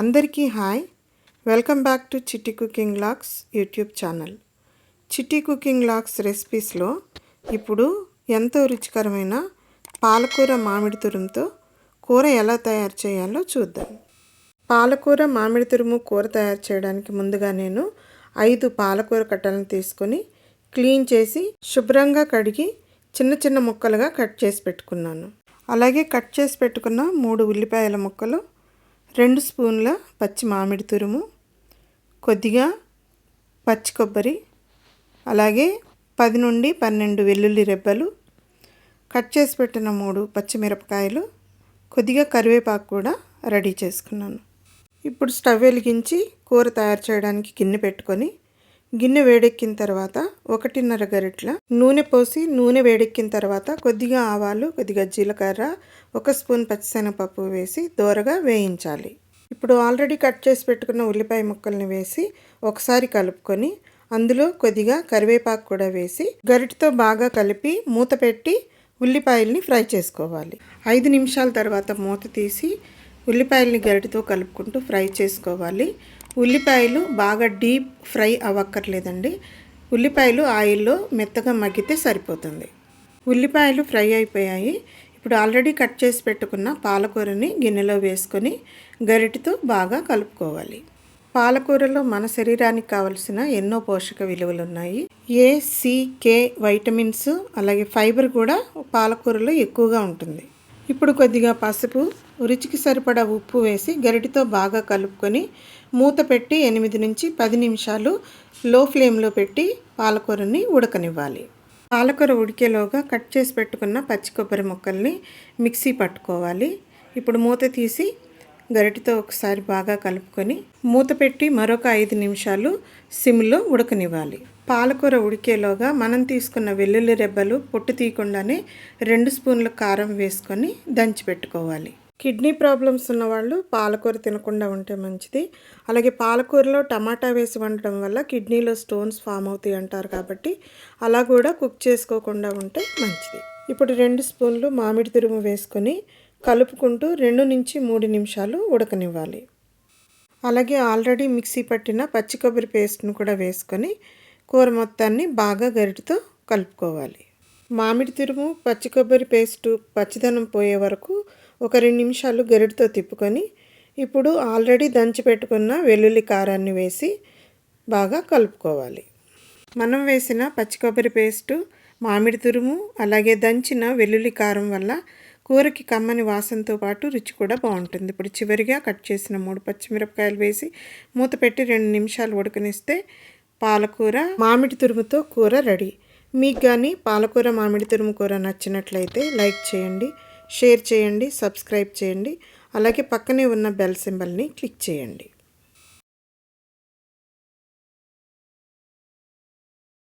అందరికీ hi. Welcome back to Chitti cooking lakhs YouTube channel. Chitti cooking lakhs రెసిపీస్లో ఇప్పుడు ఎంతో రుచికరమైన పాలకూర మామిడి తురుముతో కూర ఎలా తయారు చేయాలో చూద్దాం. పాలకూర మామిడి తురుము కూర తయారు చేయడానికి ముందుగా నేను ఐదు పాలకూర కట్టలను తీసుకొని క్లీన్ చేసి శుభ్రంగా కడిగి చిన్న చిన్న ముక్కలుగా కట్ చేసి పెట్టుకున్నాను. అలాగే కట్ చేసి పెట్టుకున్న మూడు ఉల్లిపాయల ముక్కలు రెండు స్పూన్ల పచ్చి మామిడి తురుము కొద్దిగా పచ్చి కొబ్బరి అలాగే పది నుండి పన్నెండు వెల్లుల్లి రెబ్బలు కట్ చేసి పెట్టిన మూడు పచ్చిమిరపకాయలు కొద్దిగా కరివేపాకు కూడా రెడీ చేసుకున్నాను. ఇప్పుడు స్టవ్ వెలిగించి కూర తయారు చేయడానికి గిన్నె పెట్టుకొని గిన్నె వేడెక్కిన తర్వాత ఒకటిన్నర గరిట్ల నూనె పోసి నూనె వేడెక్కిన తర్వాత కొద్దిగా ఆవాలు కొద్దిగా జీలకర్ర ఒక స్పూన్ పచ్చిశనగపప్పు వేసి దోరగా వేయించాలి. ఇప్పుడు ఆల్రెడీ కట్ చేసి పెట్టుకున్న ఉల్లిపాయ ముక్కల్ని వేసి ఒకసారి కలుపుకొని అందులో కొద్దిగా కరివేపాకు కూడా వేసి గరిటతో బాగా కలిపి మూత పెట్టి ఉల్లిపాయల్ని ఫ్రై చేసుకోవాలి. ఐదు నిమిషాల తర్వాత మూత తీసి ఉల్లిపాయల్ని గరిటతో కలుపుకుంటూ ఫ్రై చేసుకోవాలి. ఉల్లిపాయలు బాగా డీప్ ఫ్రై అవ్వక్కర్లేదండి. ఉల్లిపాయలు ఆయిల్లో మెత్తగా మగ్గితే సరిపోతుంది. ఉల్లిపాయలు ఫ్రై అయిపోయాయి. ఇప్పుడు ఆల్రెడీ కట్ చేసి పెట్టుకున్న పాలకూరని గిన్నెలో వేసుకొని గరిటతో బాగా కలుపుకోవాలి. పాలకూరలో మన శరీరానికి కావలసిన ఎన్నో పోషక విలువలు ఉన్నాయి ఏ కే వైటమిన్స్ అలాగే ఫైబర్ కూడా పాలకూరలో ఎక్కువగా ఉంటుంది. ఇప్పుడు కొద్దిగా పసుపు రుచికి సరిపడా ఉప్పు వేసి గరిటితో బాగా కలుపుకొని మూత పెట్టి ఎనిమిది నుంచి పది నిమిషాలు లో ఫ్లేమ్లో పెట్టి పాలకూరని ఉడకనివ్వాలి. పాలకూర ఉడికేలోగా కట్ చేసి పెట్టుకున్న పచ్చి కొబ్బరి ముక్కల్ని మిక్సీ పట్టుకోవాలి. ఇప్పుడు మూత తీసి గరిటితో ఒకసారి బాగా కలుపుకొని మూత పెట్టి మరొక ఐదు నిమిషాలు సిమ్లో ఉడకనివ్వాలి. పాలకూర ఉడికేలోగా మనం తీసుకున్న వెల్లుల్లి రెబ్బలు పొట్టు తీయకుండానే రెండు స్పూన్ల కారం వేసుకొని దంచి పెట్టుకోవాలి. కిడ్నీ ప్రాబ్లమ్స్ ఉన్నవాళ్ళు పాలకూర తినకుండా ఉంటే మంచిది. అలాగే పాలకూరలో టమాటా వేసి వండటం వల్ల కిడ్నీలో స్టోన్స్ ఫామ్ అవుతాయి అంటారు కాబట్టి అలా కూడా కుక్ చేసుకోకుండా ఉంటే మంచిది. ఇప్పుడు రెండు స్పూన్లు మామిడి తురుము వేసుకొని కలుపుకుంటూ రెండు నుంచి మూడు నిమిషాలు ఉడకనివ్వాలి. అలాగే ఆల్రెడీ మిక్సీ పట్టిన పచ్చి కొబ్బరి పేస్ట్ను కూడా వేసుకొని కూర మొత్తాన్ని బాగా గరిటితో కలుపుకోవాలి. మామిడి తురుము పచ్చి కొబ్బరి పేస్టు పచ్చిదనం పోయే వరకు ఒక రెండు నిమిషాలు గరిటితో తిప్పుకొని ఇప్పుడు ఆల్రెడీ దంచి పెట్టుకున్న వెల్లుల్లి కారాన్ని వేసి బాగా కలుపుకోవాలి. మనం వేసిన పచ్చి కొబ్బరి పేస్టు మామిడి తురుము అలాగే దంచిన వెల్లుల్లి కారం వల్ల కూరకి కమ్మని వాసనతో పాటు రుచి కూడా బాగుంటుంది. ఇప్పుడు చివరిగా కట్ చేసిన మూడు పచ్చిమిరపకాయలు వేసి మూత పెట్టి రెండు నిమిషాలు ఉడకనిస్తే పాలకూర మామిడి తురుముతో కూర రెడీ. మీకు కానీ పాలకూర మామిడి తురుము కూర నచ్చినట్లయితే లైక్ చేయండి షేర్ చేయండి సబ్స్క్రైబ్ చేయండి. అలాగే పక్కనే ఉన్న బెల్ సింబల్ని క్లిక్ చేయండి.